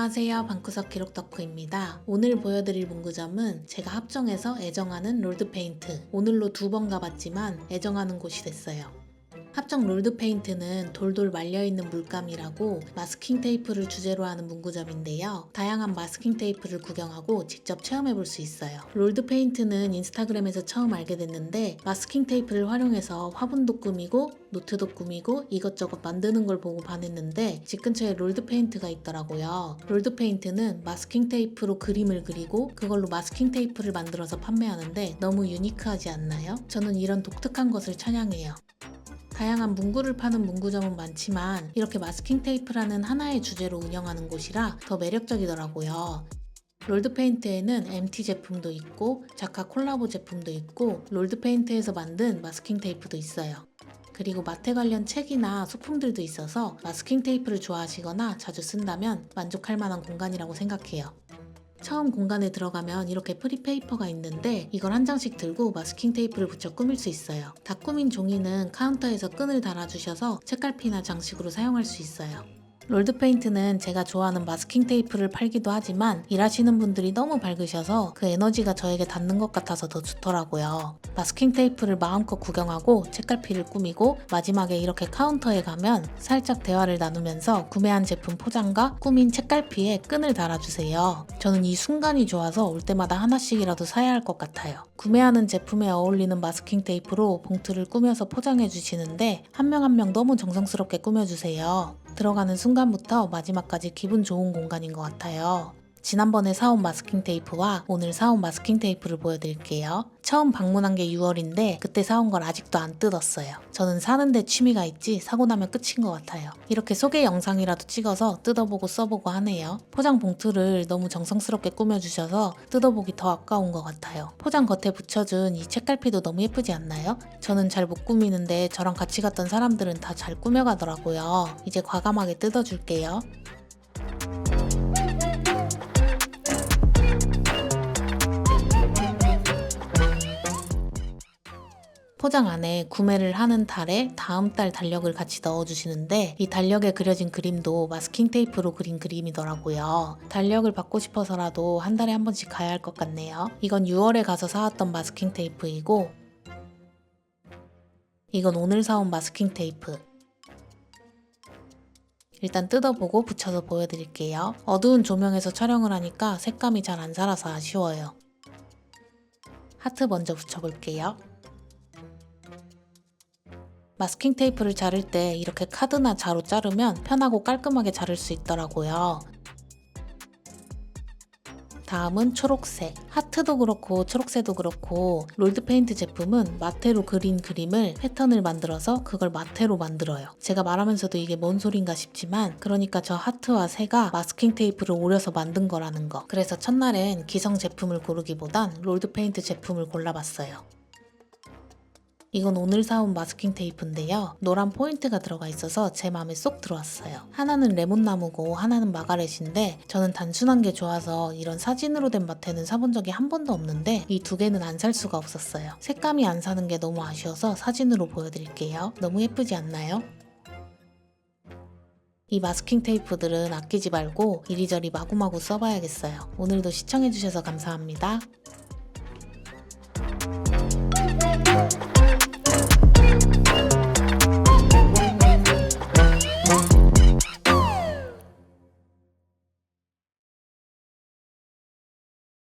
안녕하세요. 방구석 기록 덕후입니다. 오늘 보여드릴 문구점은 제가 합정에서 애정하는 롤드페인트. 오늘로 두 번 가봤지만 애정하는 곳이 됐어요. 합정 롤드 페인트는 돌돌 말려있는 물감이라고 마스킹 테이프를 주제로 하는 문구점인데요. 다양한 마스킹 테이프를 구경하고 직접 체험해 볼 수 있어요. 롤드 페인트는 인스타그램에서 처음 알게 됐는데 마스킹 테이프를 활용해서 화분도 꾸미고 노트도 꾸미고 이것저것 만드는 걸 보고 반했는데 집 근처에 롤드 페인트가 있더라고요. 롤드 페인트는 마스킹 테이프로 그림을 그리고 그걸로 마스킹 테이프를 만들어서 판매하는데 너무 유니크하지 않나요? 저는 이런 독특한 것을 찬양해요. 다양한 문구를 파는 문구점은 많지만 이렇게 마스킹 테이프라는 하나의 주제로 운영하는 곳이라 더 매력적이더라고요. 롤드페인트에는 MT 제품도 있고 자카 콜라보 제품도 있고 롤드페인트에서 만든 마스킹 테이프도 있어요. 그리고 마테 관련 책이나 소품들도 있어서 마스킹 테이프를 좋아하시거나 자주 쓴다면 만족할 만한 공간이라고 생각해요. 처음 공간에 들어가면 이렇게 프리페이퍼가 있는데 이걸 한 장씩 들고 마스킹 테이프를 붙여 꾸밀 수 있어요. 다 꾸민 종이는 카운터에서 끈을 달아주셔서 책갈피나 장식으로 사용할 수 있어요. 롤드페인트는 제가 좋아하는 마스킹 테이프를 팔기도 하지만 일하시는 분들이 너무 밝으셔서 그 에너지가 저에게 닿는 것 같아서 더 좋더라고요. 마스킹 테이프를 마음껏 구경하고 책갈피를 꾸미고 마지막에 이렇게 카운터에 가면 살짝 대화를 나누면서 구매한 제품 포장과 꾸민 책갈피에 끈을 달아주세요. 저는 이 순간이 좋아서 올 때마다 하나씩이라도 사야 할 것 같아요. 구매하는 제품에 어울리는 마스킹 테이프로 봉투를 꾸며서 포장해 주시는데 한 명 한명 너무 정성스럽게 꾸며주세요. 들어가는 순간부터 마지막까지 기분 좋은 공간인 것 같아요. 지난번에 사온 마스킹 테이프와 오늘 사온 마스킹 테이프를 보여드릴게요. 처음 방문한 게 6월인데 그때 사온 걸 아직도 안 뜯었어요. 저는 사는데 취미가 있지 사고 나면 끝인 것 같아요. 이렇게 소개 영상이라도 찍어서 뜯어보고 써보고 하네요. 포장 봉투를 너무 정성스럽게 꾸며주셔서 뜯어보기 더 아까운 것 같아요. 포장 겉에 붙여준 이 책갈피도 너무 예쁘지 않나요? 저는 잘 못 꾸미는데 저랑 같이 갔던 사람들은 다 잘 꾸며가더라고요. 이제 과감하게 뜯어줄게요. 포장 안에 구매를 하는 달에 다음 달 달력을 같이 넣어주시는데 이 달력에 그려진 그림도 마스킹 테이프로 그린 그림이더라고요. 달력을 받고 싶어서라도 한 달에 한 번씩 가야 할 것 같네요. 이건 6월에 가서 사왔던 마스킹 테이프이고 이건 오늘 사온 마스킹 테이프. 일단 뜯어보고 붙여서 보여드릴게요. 어두운 조명에서 촬영을 하니까 색감이 잘 안 살아서 아쉬워요. 하트 먼저 붙여볼게요. 마스킹 테이프를 자를 때 이렇게 카드나 자로 자르면 편하고 깔끔하게 자를 수 있더라고요. 다음은 초록색. 하트도 그렇고 초록색도 그렇고 롤드 페인트 제품은 마테로 그린 그림을 패턴을 만들어서 그걸 마테로 만들어요. 제가 말하면서도 이게 뭔 소린가 싶지만 그러니까 저 하트와 새가 마스킹 테이프를 오려서 만든 거라는 거. 그래서 첫날엔 기성 제품을 고르기보단 롤드 페인트 제품을 골라봤어요. 이건 오늘 사온 마스킹 테이프인데요. 노란 포인트가 들어가 있어서 제 마음에 쏙 들어왔어요. 하나는 레몬나무고 하나는 마가렛인데 저는 단순한 게 좋아서 이런 사진으로 된 마테는 사본 적이 한 번도 없는데 이 두 개는 안 살 수가 없었어요. 색감이 안 사는 게 너무 아쉬워서 사진으로 보여드릴게요. 너무 예쁘지 않나요? 이 마스킹 테이프들은 아끼지 말고 이리저리 마구마구 써봐야겠어요. 오늘도 시청해주셔서 감사합니다.